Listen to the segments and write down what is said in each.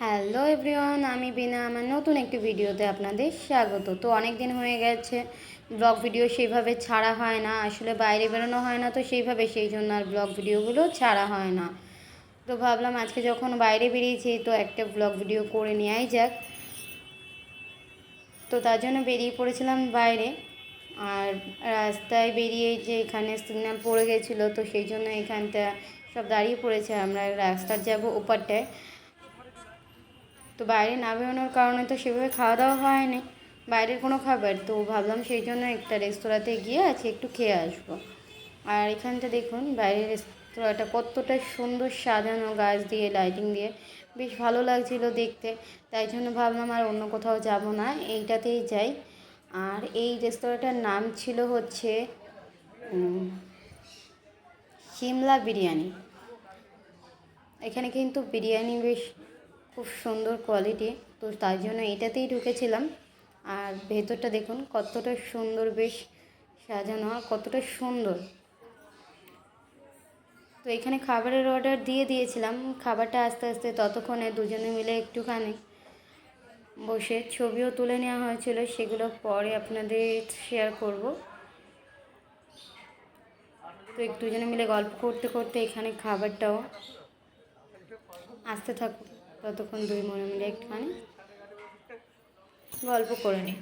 Hello everyone, আমি বিনা। আমার নতুন একটি ভিডিওতে আপনাদের স্বাগত। তো অনেক দিন হয়ে গেছে, ব্লগ ভিডিও সেইভাবে ছাড়া হয় না। আসলে বাইরে বেরোনো হয় না তো সেইভাবে, সেই জন্য আর ব্লগ ভিডিওগুলো ছাড়া হয় না। তো ভাবলাম আজকে যখন বাইরে বেরিয়েছি, তো একটা ব্লগ ভিডিও করে নেওয়াই যাক। তো তার জন্য বেরিয়ে পড়েছিলাম বাইরে। আর রাস্তায় বেরিয়ে যে এখানে সিগন্যাল পড়ে গেছিল, তো সেই জন্য এখানটা সব দাঁড়িয়ে পড়েছে। আমরা রাস্তার যাব ওপারটায়। তো বাইরে না বেরোনোর কারণে তো সেভাবে খাওয়া দাওয়া হয়নি। বাইরের কোনো খাবার। তো ভাবলাম সেই জন্য একটা রেস্তোরাঁতে গিয়ে আছে একটু খেয়ে আসব। আর এখানটা দেখুন, বাইরের রেস্তোরাঁটা কতটা সুন্দর সাজানো, গাছ দিয়ে লাইটিং দিয়ে। বেশ ভালো লাগছিল দেখতে। তাই জন্য ভাবলাম আর অন্য কোথাও যাব না। এইটাতেই যাই। আর এই রেস্তোরাঁটার নাম ছিল হচ্ছে সিমলা বিরিয়ানি। এখানে কিন্তু বিরিয়ানি বেশ খুব সুন্দর কোয়ালিটি তো তাই জন্য এটাতেই ঢুকেছিলাম। আর ভেতরটা দেখুন, কতটা সুন্দর বেশ সাজানো আর কতটা সুন্দর। তো এখানে খাবারের অর্ডার দিয়ে দিয়েছিলাম। খাবারটা আস্তে আস্তে ততক্ষণে দুজনে মিলে একটুখানি বসে ছবিও তুলে নেওয়া হয়েছিল, সেগুলো পরে আপনাদের শেয়ার করব। তো দুজনে মিলে গল্প করতে করতে এখানে খাবারটাও আসতে থাকুক। ততক্ষণ দুই মনে মিলে একটুখানি গল্প করে নিই।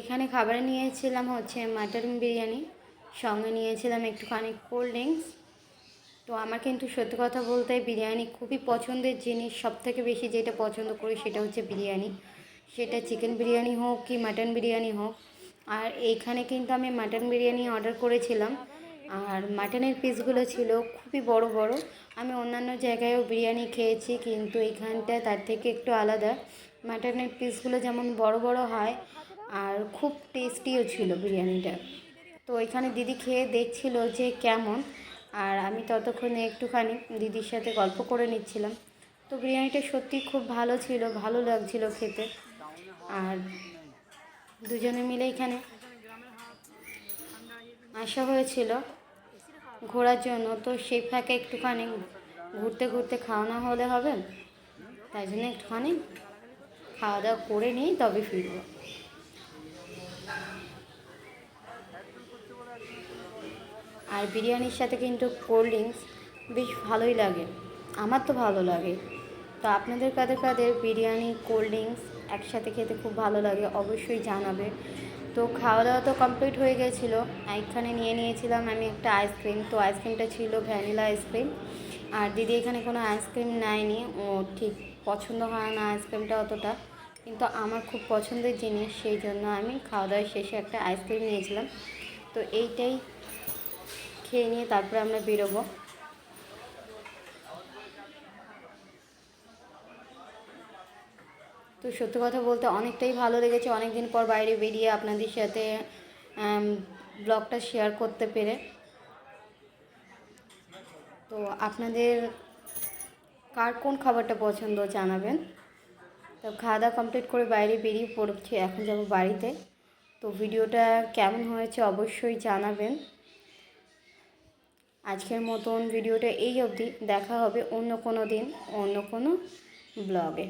এখানে খাবারে নিয়েছিলাম হচ্ছে মাটন বিরিয়ানি, সঙ্গে নিয়েছিলাম একটুখানি কোল্ড ড্রিঙ্কস তো আমার কিন্তু সত্যি কথা বলতে বিরিয়ানি খুবই পছন্দের জিনিস সব থেকে বেশি যেটা পছন্দ করি সেটা হচ্ছে বিরিয়ানি। সেটা চিকেন বিরিয়ানি হোক কি মাটন বিরিয়ানি হোক। আর এইখানে কিন্তু আমি মাটন বিরিয়ানি অর্ডার করেছিলাম। আর মাটনের পিসগুলো ছিল খুবই বড় বড়। আমি অন্যান্য জায়গায়ও বিরিয়ানি খেয়েছি, কিন্তু এইখানটা তার থেকে একটু আলাদা। মাটনের পিসগুলো যেমন বড় বড় হয়, আর খুব টেস্টিও ছিল বিরিয়ানিটা। তো এখানে দিদি খেয়ে দেখছিল যে কেমন, আর আমি ততক্ষণে একটুখানি দিদির সাথে গল্প করে নিচ্ছিলাম। তো বিরিয়ানিটা সত্যি খুব ভালো ছিল, ভালো লাগছিল খেতে। আর দুজনে মিলে এখানে আসা হয়েছিল ঘোরার জন্য। তো সেই ফাঁকে একটুখানি ঘুরতে ঘুরতে খাওয়ানো হলে হবে। তাই জন্য একটুখানি খাওয়া দাওয়া করে নিই, তবে ফিরব। আর বিরিয়ানির সাথে কিন্তু কোল্ড ড্রিঙ্কস বেশ ভালোই লাগে। আমার তো ভালো লাগে। তো আপনাদের কাদের কাদের বিরিয়ানি কোল্ড ড্রিঙ্কস একসাথে খেতে খুব ভালো লাগে, অবশ্যই জানাবে। তো খাওয়া দাওয়া তো কমপ্লিট হয়ে গেছিল এখানে নিয়ে নিয়েছিলাম আমি একটা আইসক্রিম তো আইসক্রিমটা ছিল ভ্যানিলা আইসক্রিম আর দিদি এখানে কোনো আইসক্রিম নেয়নি, ও ঠিক পছন্দ হয় না আইসক্রিমটা অতটা, কিন্তু আমার খুব পছন্দের জিনিস, সেই জন্য আমি খাওয়া দাওয়ার শেষে একটা আইসক্রিম নিয়েছিলাম। তো এইটাই খেয়ে নিয়ে তারপরে আমরা বেরোবো। তো সত্যি কথা বলতে অনেকটাই ভালো লেগেছে অনেক দিন পর বাইরে বেরিয়ে আপনাদের সাথে ব্লগটা শেয়ার করতে পেরে। তো আপনাদের কার কোন খাবারটা পছন্দ জানাবেন? তো খাওয়া দাওয়া কমপ্লিট করে বাইরে বেরিয়ে পড়ছি, এখন যাব বাড়িতে। তো ভিডিওটা কেমন হয়েছে অবশ্যই জানাবেন। আজকের মতন ভিডিওটা এই অবধি, দেখা হবে অন্য কোনো দিন, অন্য কোনো ব্লগে